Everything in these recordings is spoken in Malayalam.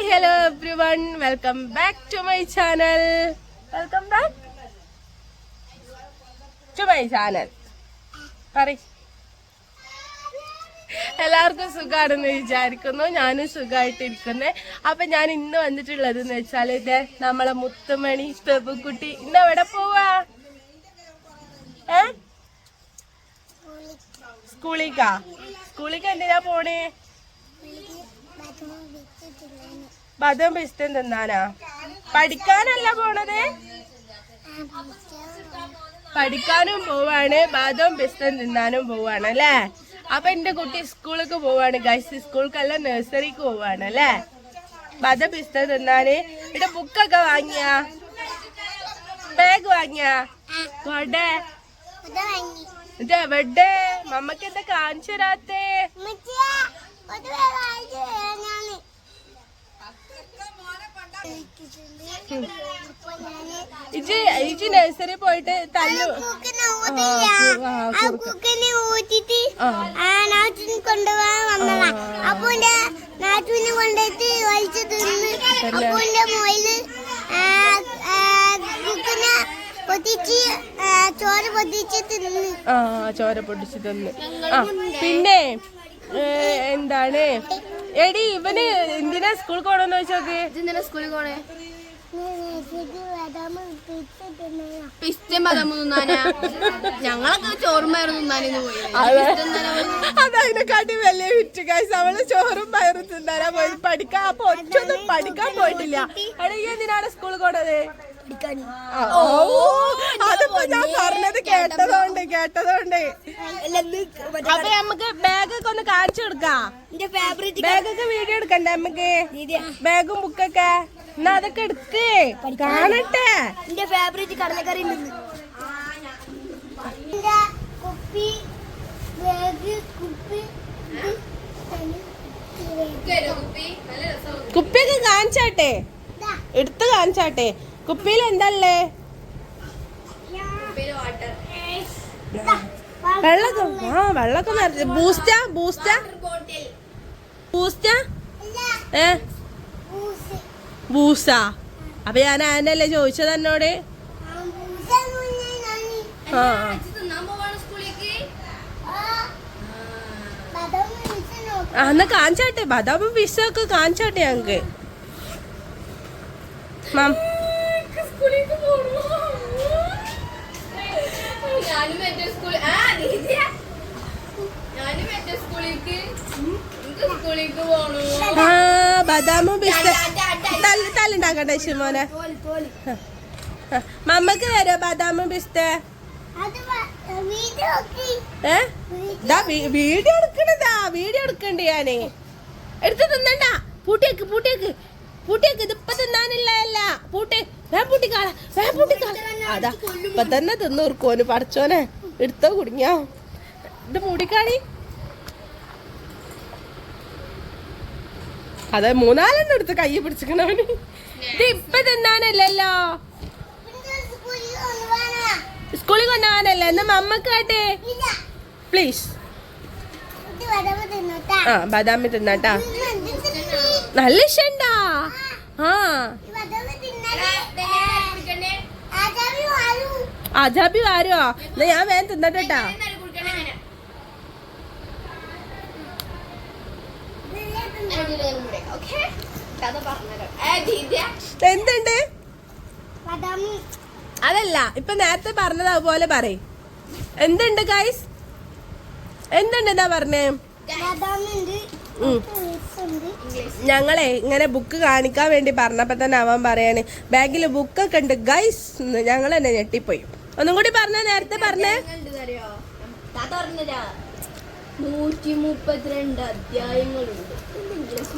Hi hello everyone welcome back to my channel welcome back to my channel പറ എല്ലാവർക്കും സുഖമാണെന്ന് വിചാരിക്കുന്നു. ഞാനും സുഖമായിട്ടിരിക്കുന്നേ അപ്പൊ ഞാൻ ഇന്ന് വന്നിട്ടുള്ളത് എന്ന് വെച്ചാൽ ഇത് നമ്മളെ മുത്തുമണി പ്രഭുക്കുട്ടി ഇന്ന് എവിടെ പോവാ? ഏ? സ്കൂളിക്കാ സ്കൂളിക്ക് എന്തിനാ പോണേ? ബദം പിസ്റ്റം തിന്നാനാ? പഠിക്കാനല്ല പോണത്? പഠിക്കാനും പോവാണ് ബാദം പിസ്റ്റം തിന്നാനും പോവാണ് അല്ലേ? അപ്പൊ എന്റെ കുട്ടി സ്കൂളിലേക്ക് പോവാണ് ഗൈസ് സ്കൂൾക്കല്ല നഴ്സറിക്ക് പോവാണ് അല്ലേ? ബദം പിസ്തം തിന്നാന്. ഇവിടെ ബുക്കൊക്കെ വാങ്ങിയ? ബാഗ് വാങ്ങിയ? കൊടേ ഇത് എവിടെ? മമ്മക്ക് എന്താ കാണിച്ചു തരാത്തേ? ഇജി ഇജി നഴ്സറി പോയിട്ട് തല്ലു കൊണ്ടുപോകാൻ വന്നതാ. അപ്പൊ നാട്ടുവിനെ കൊണ്ടുപോയിട്ട് വലിച്ചു തിന്ന് അപ്പൊ കുക്കിനെ പൊതിച്ച് ആ, ചോറ് പൊതിച്ച് തിന്ന്. ആ ചോര പൊട്ടിച്ച് തന്നു. ആ പിന്നെ എന്താണ്? എടി ഇവന് എന്തിനാ സ്കൂളിൽ പോകണമെന്ന് വെച്ചോക്ക് ഇന്നെന്തിനാ സ്കൂളിൽ പോണേ? പിസ്റ്റം തിന്നാനാ. ഞങ്ങളൊക്കെ തിന്നാനിന്ന് പോയി. അതതിനെക്കാട്ടി വലിയ വിറ്റ് കാശ് അവൾ ചോറും പയറും തിന്നാനാ പോയി പഠിക്കാൻ അപ്പൊ ഒറ്റൊന്നും പഠിക്കാൻ പോയിട്ടില്ല. എടാ ഈ എന്തിനാണ് സ്കൂളിൽ പോണത്? ആ, ഓ അതിപ്പോ ഞാൻ പറഞ്ഞത് കേട്ടതുകൊണ്ട് കേട്ടതുകൊണ്ട് അപ്പൊ നമുക്ക് ബാഗൊക്കെ ഒന്ന് കാണിച്ചു കൊടുക്കാം. ബാഗൊക്കെ വീഡിയോ എടുക്കണ്ടേ നമുക്ക്? ബാഗും ബുക്കൊക്കെ. എന്നാ അതൊക്കെ എടുക്ക്. കാണട്ടെ. എന്റെ ഫേവറേറ്റ് കടലക്കറി നിന്ന് എന്റെ കുപ്പി ബാഗ് കുപ്പി കുപ്പിയൊക്കെ കാണിച്ചാട്ടെ. എടുത്ത് കാണിച്ചാട്ടെ. കുപ്പിയിൽ എന്തല്ലേ? വെള്ളമൊക്കെ ആ വെള്ളമൊക്കെ നിറച്ച്. ബൂസ്റ്റ ബൂസ്റ്റ ബൂസ്റ്റാ ഏ? ബൂസാ അപ്പൊ ഞാൻ ആനല്ലേ ചോദിച്ചത് എന്നോട്? ആ എന്നാ കാണിച്ചാട്ടെ. ബദാമും പിസ്സൊക്കെ കാണിച്ചാട്ടെ ഞങ്ങക്ക്. മാം. ആ ബദാമും പിസ്സ തല്ല തല്ലുണ്ടാക്കട്ടെ ശിമോനെ. മമ്മക്ക് വരോ ബദാമും പിസ്ത വീഡിയോ എടുക്കണതാ വീഡിയോ എടുക്കണ്ട ഞാൻ. എടുത്ത് തിന്നണ്ട. പൂട്ടിയേക്ക് പൂട്ടിയേക്ക്. പൂട്ടിയേക്ക് ഇതിപ്പൊ തിന്നാനില്ല അല്ല പൂട്ടി വേ പൂട്ടിക്കാള വേ പൂട്ടിക്കാള. അതാ ഇപ്പൊ തന്നെ തിന്നൂർക്കോന് പറച്ചോനെ എടുത്തോ കുടുങ്ങിയോ? ഇത് മൂടിക്കാണി അതെ മൂന്നാലെണ്ണം എടുത്ത് കൈ പിടിച്ചിക്കണവന് ഇത് ഇപ്പൊ തിന്നാനല്ലല്ലോ. സ്കൂളിൽ കൊണ്ടുപോകാനല്ലേ? എന്നാ മമ്മക്ക് കാട്ടെ പ്ലീസ് ആ ബദാമി തിന്നാട്ടാ. നല്ല ഇഷ്ടണ്ടാ? ആ. അജാബി വാരോ എന്നാ ഞാൻ വേഗം തിന്നട്ടാ എന്തുണ്ട്? അതല്ല ഇപ്പൊ നേരത്തെ പറഞ്ഞത് അതുപോലെ പറയും. എന്തുണ്ട് ഗൈസ് എന്തുണ്ട് എന്താ പറഞ്ഞേ. ഞങ്ങളെ ഇങ്ങനെ ബുക്ക് കാണിക്കാൻ വേണ്ടി പറഞ്ഞപ്പോ തന്നെ അവൻ പറയാണ് ബാഗിൽ ബുക്കൊക്കെ ഉണ്ട് ഗൈസ് ഞങ്ങൾ തന്നെ ഞെട്ടിപ്പോയി. ഒന്നും കൂടി പറഞ്ഞ നേരത്തെ പറഞ്ഞേ. നൂറ്റി മുപ്പത്തിരണ്ട് അധ്യായങ്ങളുണ്ട് ഇംഗ്ലീഷ്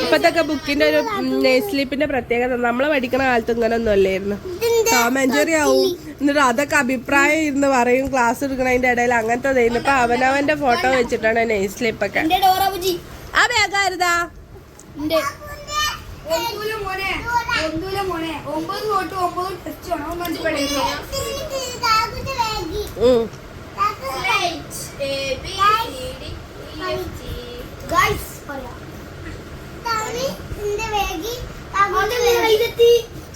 ഇപ്പത്തൊക്കെ ബുക്കിന്റെ ഒരു സ്ലീപ്പിന്റെ സ്ലിപ്പിന്റെ പ്രത്യേകത. നമ്മളെ പഠിക്കണ കാലത്ത് ഇങ്ങനെ ഒന്നും അല്ലായിരുന്നു ടോമഞ്ചറി ആവും. എന്നിട്ട് അതൊക്കെ അഭിപ്രായം ഇരുന്ന് പറയും ക്ലാസ് എടുക്കണതിന്റെ ഇടയിൽ അങ്ങനത്തെ തരുന്നു ഇപ്പൊ അവനവന്റെ ഫോട്ടോ വെച്ചിട്ടാണ് നെയ്സ്ലിപ്പൊക്കെ. ആ ബാഗാരുതാ ഒന്നൂല മോനെ. ഒന്നൂല മോനെ. ഒമ്പത് തൊട്ട് ഒമ്പത് ടെസ്റ്റ് ആണോ. മനസ്സിലായോ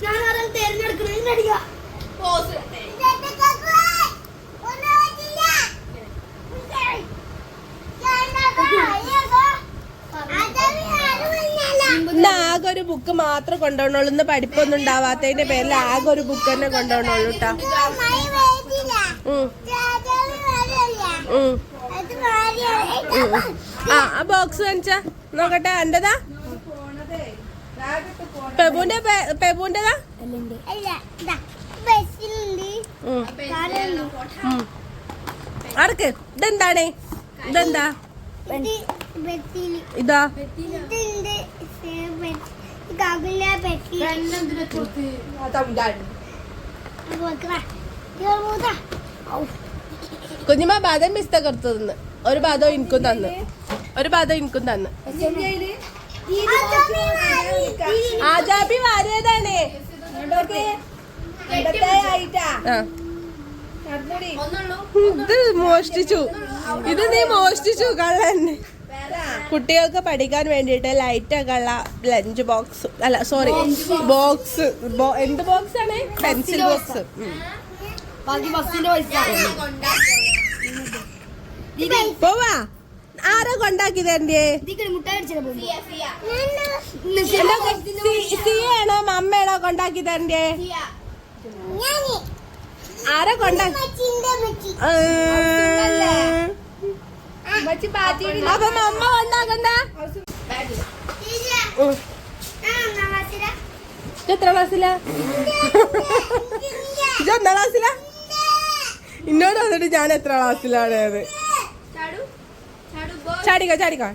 ഞാൻ ആരും തെരഞ്ഞെടുക്കണം അടിക്കാം ഉം ആകെ ഒരു ബുക്ക് മാത്രം കൊണ്ടുപോകണുള്ളൂ ഇന്ന് പഠിപ്പൊന്നും ഉണ്ടാവാത്തതിന്റെ പേരിൽ ആകെ ഒരു ബുക്ക് തന്നെ കൊണ്ടുപോകണുള്ളൂ കേട്ടോ. ആ ആ ബോക്സ് കാണിച്ചാ നോക്കട്ടെ എന്റേതാ? പെബുന്റെ പെബുന്റെതാ അടക്ക് ഇതെന്താണ്? ഇതെന്താ? ഇത്. കുഞ്ഞുമ്മ ബാദം പിസ്ത കൊടുത്തു തന്ന് ഒരു ബാധം എനിക്കും തന്ന്. ഒരു ബാധം എനിക്കും തന്ന്. ആജാബി വാരിയതാണ്. ഇത് മോഷ്ടിച്ചു. ഇത് നീ മോഷ്ടിച്ചു. കള്ളൻ. കുട്ടികൾക്ക് പഠിക്കാൻ വേണ്ടിയിട്ട് ലൈറ്റ് ഉള്ള ലഞ്ച് ബോക്സ് അല്ല സോറി ബോക്സ് എന്ത് ബോക്സ് ആണ്? പെൻസിൽ ബോക്സ് പോവാ. ആരാ കൊണ്ടാക്കി തരണ്ടേ സിയാണോ മമ്മയാണോ കൊണ്ടാക്കി തരണ്ടേ ആരാ കൊണ്ടാക്കി. അപ്പൊ മമ്മ കൊണ്ടാക്കണ്ട ഉം. ഇത് എത്ര ക്ലാസ്സിലാ എന്താ ക്ലാസ്സിലാ ഇന്നോട് വന്നിട്ട് ഞാൻ എത്ര ക്ലാസ്സിലാണ് അത്? ചാടിക്കോ ചാടിക്കോ.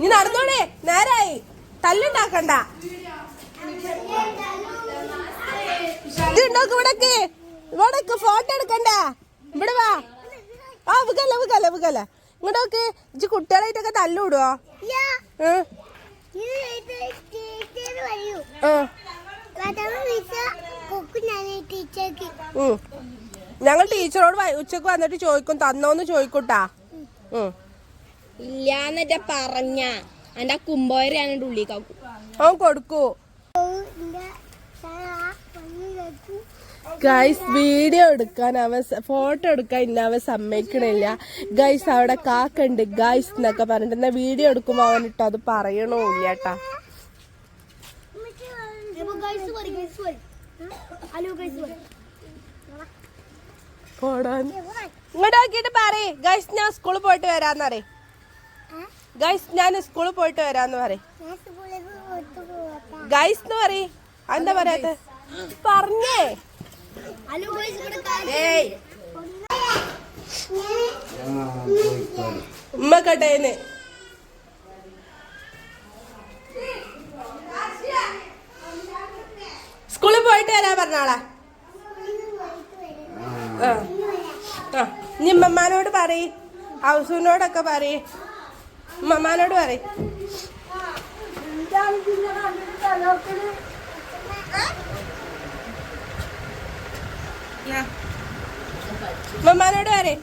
നീ നടന്നോണേ നേരായി. തല്ലുണ്ടാക്കണ്ട. ഇത് ഉണ്ടാക്ക് ഇവിടക്ക്. ഇവിടക്ക് ഫോട്ടോ എടുക്കണ്ട. ഇവിടെ വാ. ആ വികല വികല വികല ഇങ്ങോട്ടൊക്കെ ഇജ്ജ് കുട്ടികളായിട്ടൊക്കെ തല്ലുവിടുവോ. ഞങ്ങൾ ടീച്ചറോട് ഉച്ചയ്ക്ക് വന്നിട്ട് ചോദിക്കും തന്നോന്ന് ചോദിക്കൂട്ടാ. ഇല്ലാന്നിട്ട് പറഞ്ഞ. എന്റെ കുമ്പോരാണ് ഉള്ളിക്കാക്കും അവൻ കൊടുക്കൂ. ഗൈസ് വീഡിയോ എടുക്കാൻ അവൻ ഫോട്ടോ എടുക്കാൻ ഇന്ന അവൻ സമ്മതിക്കണില്ല. ഗൈസ് അവിടെ കാക്കുണ്ട്. ഗൈസ് എന്നൊക്കെ പറഞ്ഞിട്ട് എന്നാ വീഡിയോ എടുക്കുമ്പോ അവൻ ഇട്ടോ അത് പറയണമില്ല കേട്ടാ ഹലോ ഗൈസ് പോടാൻ. ഇങ്ങോട്ട് നോക്കിയിട്ട് പറയ്. ഗൈസ് ഞാൻ സ്കൂളിൽ പോയിട്ട് വരാന്ന് പറയും. ഗൈസ് ഞാൻ സ്കൂളിൽ പോയിട്ട് വരാന്ന് പറയും. ഗൈസ് എന്ന് പറയ്. എന്താ പറയാത്ത? പറഞ്ഞേ. ഉമ്മ കട്ടേന്ന് സ്കൂളിൽ പോയിട്ട് വരാൻ പറഞ്ഞാളാ ഇനി ഉമ്മമാനോട് പറയ്. ഹൗസൂനോടൊക്കെ പറയ്. ഉമ്മമാനോട് പറയ്. പറയ്.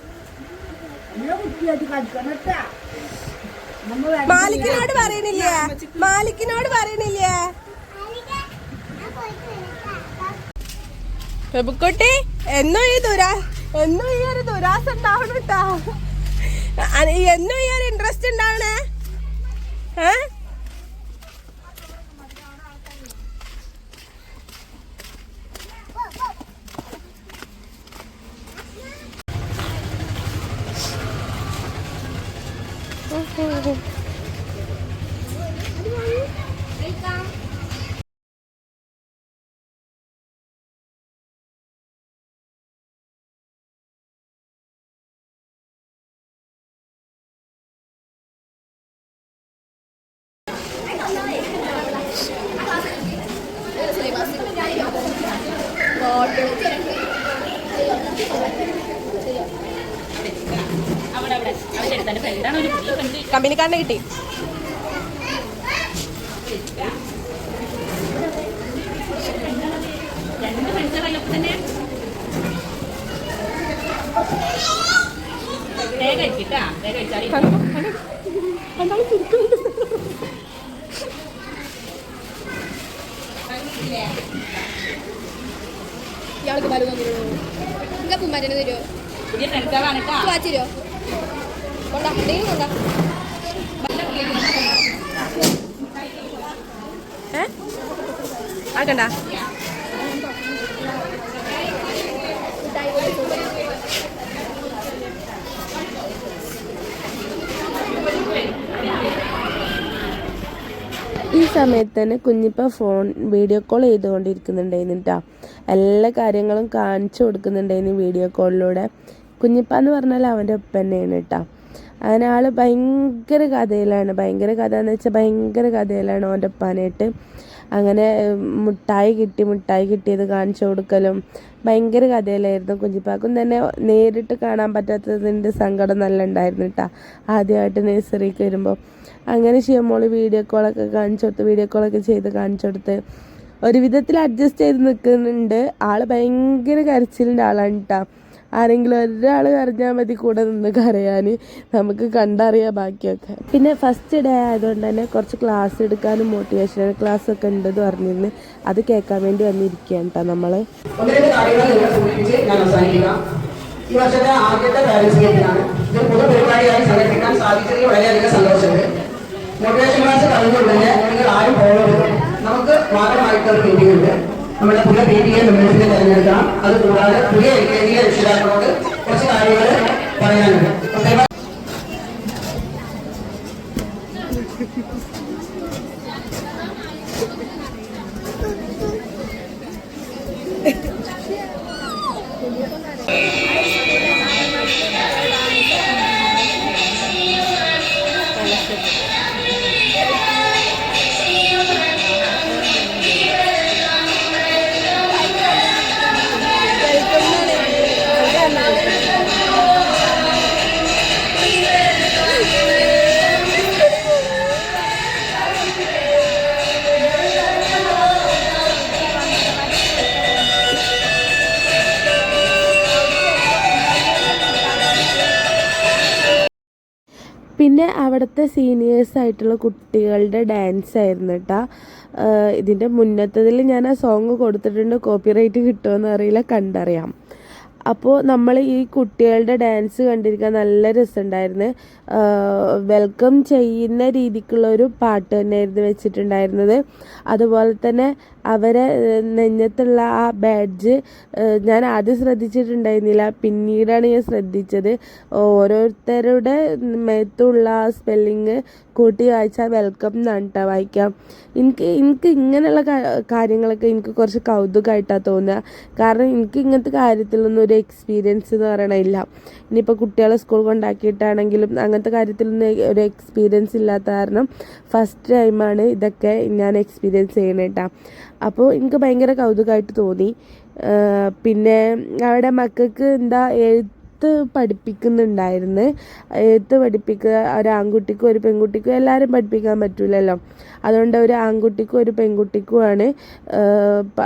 മാലിക്കിനോട് പറയണില്ലേ? മാലിക്കിനോട് പറയണില്ലേ? പ്രഭുക്കുട്ടി എന്നും ഈ ദുരാ എന്നോ ഈ ഒരു ദുരാസ ഉണ്ടാവണം എന്നോ എന്നും ഈ ഒരു ഇൻട്രസ്റ്റ് ഉണ്ടാവണേ? ഏ കമ്പനിക്കാരനെ കിട്ടി. ഇയാൾക്ക് മരുന്ന് തരുമോ നിങ്ങൾക്ക് മരുന്ന് തരുമോ കേട്ടോ വാച്ചിരോ കൊണ്ടാ എന്തെങ്കിലും കൊണ്ടാ ഏ ആക്കണ്ട ഈ സമയത്ത് തന്നെ കുഞ്ഞിപ്പ ഫോൺ വീഡിയോ കോൾ ചെയ്തുകൊണ്ടിരിക്കുന്നുണ്ടായിരുന്നു കേട്ടോ എല്ലാ കാര്യങ്ങളും കാണിച്ചു കൊടുക്കുന്നുണ്ടായിരുന്നു വീഡിയോ കോളിലൂടെ കുഞ്ഞിപ്പ എന്ന് പറഞ്ഞാൽ അവന്റെ ഉപ്പന്നെയാണ് കേട്ടോ അങ്ങനെ ആൾ ഭയങ്കര കഥയിലാണ്. ഭയങ്കര കഥ എന്ന് വെച്ചാൽ ഭയങ്കര കഥയിലാണ് അവന്റെ ഉപ്പാനായിട്ട്. അങ്ങനെ മിഠായി കിട്ടി. മുട്ടായി കിട്ടിയത് കാണിച്ചു കൊടുക്കലും. ഭയങ്കര കഥയിലായിരുന്നു കുഞ്ഞിപ്പാക്കും തന്നെ. നേരിട്ട് കാണാൻ പറ്റാത്തതിന്റെ സങ്കടം നല്ല ഉണ്ടായിരുന്നു കേട്ടോ ആദ്യമായിട്ട് നഴ്സറിക്ക് വരുമ്പോൾ അങ്ങനെ ഷിയമോൾ വീഡിയോ കോളൊക്കെ കാണിച്ചു കൊടുത്ത് വീഡിയോ കോളൊക്കെ ചെയ്ത് കാണിച്ചു കൊടുത്ത്. ഒരു വിധത്തിൽ അഡ്ജസ്റ്റ് ചെയ്ത് നിൽക്കുന്നുണ്ട് ആൾ ഭയങ്കര കരച്ചിലിന്റെ ആളാണ് കേട്ടോ ആരെങ്കിലും ഒരാൾ കരഞ്ഞാൽ മതി കൂടെ നിന്ന് കരയാൻ നമുക്ക് കണ്ടറിയാം ബാക്കിയൊക്കെ. പിന്നെ ഫസ്റ്റ് ഡേ ആയതുകൊണ്ട് തന്നെ കുറച്ച് ക്ലാസ് എടുക്കാനും മോട്ടിവേഷണൽ ക്ലാസ് ഒക്കെ ഉണ്ടെന്ന് പറഞ്ഞിരുന്നു. അത് കേൾക്കാൻ വേണ്ടി വന്നിരിക്കുകയാണ് കേട്ടോ നമ്മൾ ഈ വർഷത്തെ ആദ്യത്തെ പാരൻസ് മീറ്റിംഗാണ് ഇത് പൊതു പരിപാടിയായി സംഘടിപ്പിക്കാൻ സാധിച്ചതിൽ വളരെയധികം സന്തോഷമുണ്ട്. മോട്ടിവേഷൻ ക്ലാസ് കഴിഞ്ഞുടനെ നിങ്ങൾ ആരും പോകരുത്. നമുക്ക് മാത്രമായിട്ട് ഒരു മീറ്റിംഗ് ഉണ്ട്. നമ്മുടെ പുതിയ പി ടി എ മെമ്പേഴ്സിനെ തിരഞ്ഞെടുക്കണം അതുകൂടാതെ പുതിയ എൽ കെ ജിയിലെ രക്ഷിതാക്കളോട് കുറച്ച് കാര്യങ്ങൾ അവിടുത്തെ സീനിയേഴ്സ് ആയിട്ടുള്ള കുട്ടികളുടെ ഡാൻസ് ആയിരുന്നു കേട്ടോ ഇതിന്റെ മുന്നത്തതിൽ ഞാൻ ആ സോങ് കൊടുത്തിട്ടുണ്ട്. കോപ്പിറൈറ്റ് കിട്ടുമോ അറിയില്ല. കണ്ടറിയാം. അപ്പോൾ നമ്മൾ ഈ കുട്ടികളുടെ ഡാൻസ് കണ്ടിരിക്കാൻ നല്ല രസമുണ്ടായിരുന്നു. വെൽക്കം ചെയ്യുന്ന രീതിക്കുള്ള ഒരു പാട്ട് തന്നെയായിരുന്നു വെച്ചിട്ടുണ്ടായിരുന്നത്. അതുപോലെ തന്നെ അവരെ നെഞ്ഞത്തുള്ള ആ ബാഡ്ജ് ഞാൻ ആദ്യം ശ്രദ്ധിച്ചിട്ടുണ്ടായിരുന്നില്ല. പിന്നീടാണ് ഞാൻ ശ്രദ്ധിച്ചത്. ഓരോരുത്തരുടെ മേത്തുള്ള ആ സ്പെല്ലിങ് കൂട്ടി വായിച്ചാൽ വെൽക്കം എന്നാണ് കേട്ടോ വായിക്കാം. എനിക്ക് എനിക്ക് ഇങ്ങനെയുള്ള കാര്യങ്ങളൊക്കെ എനിക്ക് കുറച്ച് കൗതുകമായിട്ടാണ് തോന്നുക കാരണം എനിക്ക് ഇങ്ങനത്തെ കാര്യത്തിലൊന്നും ഒരു എക്സ്പീരിയൻസ് എന്ന് പറയണില്ല ഇനിയിപ്പോൾ കുട്ടികളെ സ്കൂൾ കൊണ്ടാക്കിയിട്ടാണെങ്കിലും അങ്ങനത്തെ കാര്യത്തിലൊന്നും ഒരു എക്സ്പീരിയൻസ് ഇല്ലാത്ത കാരണം ഫസ്റ്റ് ടൈമാണ് ഇതൊക്കെ ഞാൻ എക്സ്പീരിയൻസ് ചെയ്യണേട്ട അപ്പോൾ എനിക്ക് ഭയങ്കര കൗതുകമായിട്ട് തോന്നി. പിന്നെ അവിടെ മക്കൾക്ക് എന്താ എഴുത്ത് പഠിപ്പിക്കുന്നുണ്ടായിരുന്നു. എഴുത്ത് പഠിപ്പിക്കുക ഒരു ആൺകുട്ടിക്കും ഒരു പെൺകുട്ടിക്കും എല്ലാവരും പഠിപ്പിക്കാൻ പറ്റില്ലല്ലോ അതുകൊണ്ട് ഒരു ആൺകുട്ടിക്കും ഒരു പെൺകുട്ടിക്കുമാണ്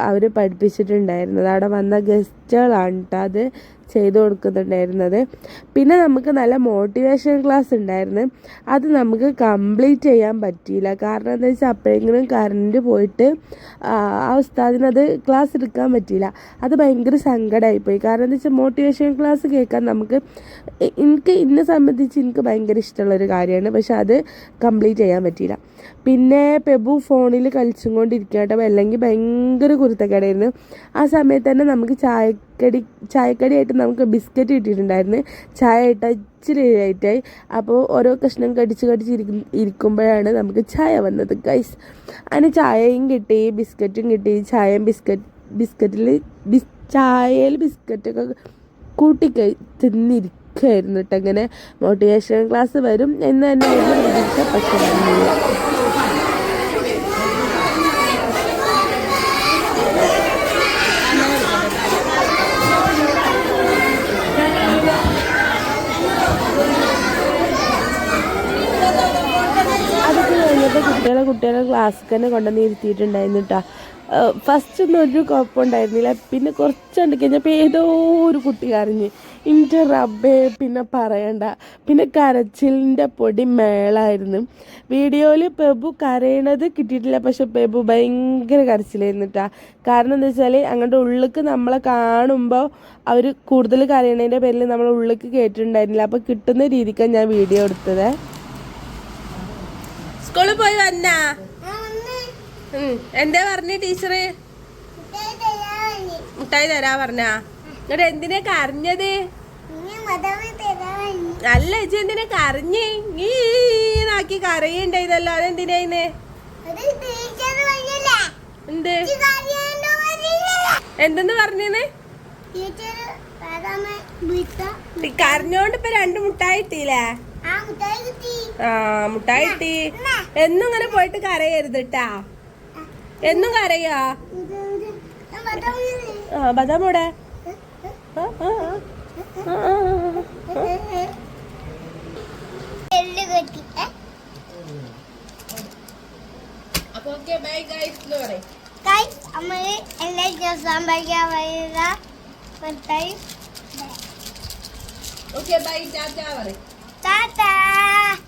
അവർ പഠിപ്പിച്ചിട്ടുണ്ടായിരുന്നത്. അവിടെ വന്ന ഗസ്റ്റുകളാണ് കേട്ടോ അത്. ചെയ്തു കൊടുക്കുന്നുണ്ടായിരുന്നത്. പിന്നെ നമുക്ക് നല്ല മോട്ടിവേഷൻ ക്ലാസ് ഉണ്ടായിരുന്നു. അത് നമുക്ക് കംപ്ലീറ്റ് ചെയ്യാൻ പറ്റിയില്ല. കാരണം എന്താ വെച്ചാൽ അപ്പോഴെങ്കിലും കറണ്ട് പോയിട്ട് ആ ഉസ്താദിനത് ക്ലാസ് എടുക്കാൻ പറ്റിയില്ല. അത് ഭയങ്കര സങ്കടമായിപ്പോയി കാരണം എന്താ വെച്ചാൽ മോട്ടിവേഷൻ ക്ലാസ് കേൾക്കാൻ നമുക്ക് എനിക്ക് എന്നെ സംബന്ധിച്ച് എനിക്ക് ഭയങ്കര ഇഷ്ടമുള്ളൊരു കാര്യമാണ്. പക്ഷെ അത് കംപ്ലീറ്റ് ചെയ്യാൻ പറ്റിയില്ല. പിന്നെ പെബു ഫോണിൽ കളിച്ചും കൊണ്ടിരിക്കട്ടോ അല്ലെങ്കിൽ ഭയങ്കര കുരുത്തക്കേടായിരുന്നു. ആ സമയത്ത് തന്നെ നമുക്ക് ചായക്കടി ചായക്കടിയായിട്ട് നമുക്ക് ബിസ്ക്കറ്റ് കിട്ടിയിട്ടുണ്ടായിരുന്നു. ചായ ഇട്ട ഇച്ചിരി അപ്പോൾ ഓരോ കഷ്ണം കടിച്ച് കടിച്ച് ഇരിക്കുമ്പോഴാണ് നമുക്ക് ചായ വന്നത് ഗൈസ് അതിന് ചായയും കിട്ടി ബിസ്ക്കറ്റും കിട്ടി. ചായയും ബിസ്ക്കറ്റ് ബിസ്ക്കറ്റിൽ ബിസ് ചായയിൽ ബിസ്ക്കറ്റൊക്കെ കൂട്ടി തിന്നിരിക്കുകയായിരുന്നു കേട്ടോ അങ്ങനെ മോട്ടിവേഷൻ ക്ലാസ് വരും. എന്ന് തന്നെ പക്ഷെ വന്നില്ല അതൊക്കെ കഴിഞ്ഞപ്പോൾ കുട്ടികളെ കുട്ടികളെ ക്ലാസ്സിൽ തന്നെ കൊണ്ടുവന്ന് ഇരുത്തിയിട്ടുണ്ടായിരുന്നു കേട്ടോ ഫസ്റ്റ് ഒന്നും ഒരു കുഴപ്പമുണ്ടായിരുന്നില്ല പിന്നെ കുറച്ചുണ്ട് കഴിഞ്ഞപ്പോൾ ഏതോ ഒരു കുട്ടി കരഞ്ഞ് ഇന്റെ റബ്ബേ പിന്നെ പറയണ്ട. പിന്നെ കരച്ചിലിന്റെ പൊടി മേളായിരുന്നു. വീഡിയോയിൽ പെബു കരയണത് കിട്ടിയിട്ടില്ല. പക്ഷെ പെബു ഭയങ്കര കരച്ചിലായിരുന്നു കേട്ടോ കാരണം എന്താ വെച്ചാൽ അങ്ങോട്ട് ഉള്ളിലേക്ക് നമ്മളെ കാണുമ്പോൾ അവർ കൂടുതൽ കരയണതിന്റെ പേരിൽ നമ്മളെ ഉള്ളിലേക്ക് കേട്ടിട്ടുണ്ടായിരുന്നില്ല. അപ്പോൾ കിട്ടുന്ന രീതിക്കാണ് ഞാൻ വീഡിയോ എടുത്തത്. സ്കൂളിൽ പോയി വന്നാ. എന്താ പറഞ്ഞ ടീച്ചറ്? മുട്ടായി തരാ പറഞ്ഞാ? എന്നിട്ട് എന്തിനാ കരഞ്ഞത്? അല്ല ഇജി എന്തിനാ കരഞ്ഞേ? നീ നാക്കി കരയുണ്ടായതല്ലോ അതെന്തിനാ ഇന്ന്? എന്ത്? എന്തെന്ന് പറഞ്ഞേന്ന്? കരഞ്ഞോണ്ട് ഇപ്പൊ രണ്ട് മുട്ടായി ഇട്ടില്ലേ? ആ മുട്ടായി എന്നും ഇങ്ങനെ പോയിട്ട് കരയരുത് ട്ടാ. എന്നും കരയാ. ആ ബദാം ഇവിടെ ആ, ആ, ആ. ആ, ആ, ആ. കെട്ടി. അപ്പൊ ഓക്കെ ബൈ ഓക്കെ ടാറ്റാ പറയും. Tata!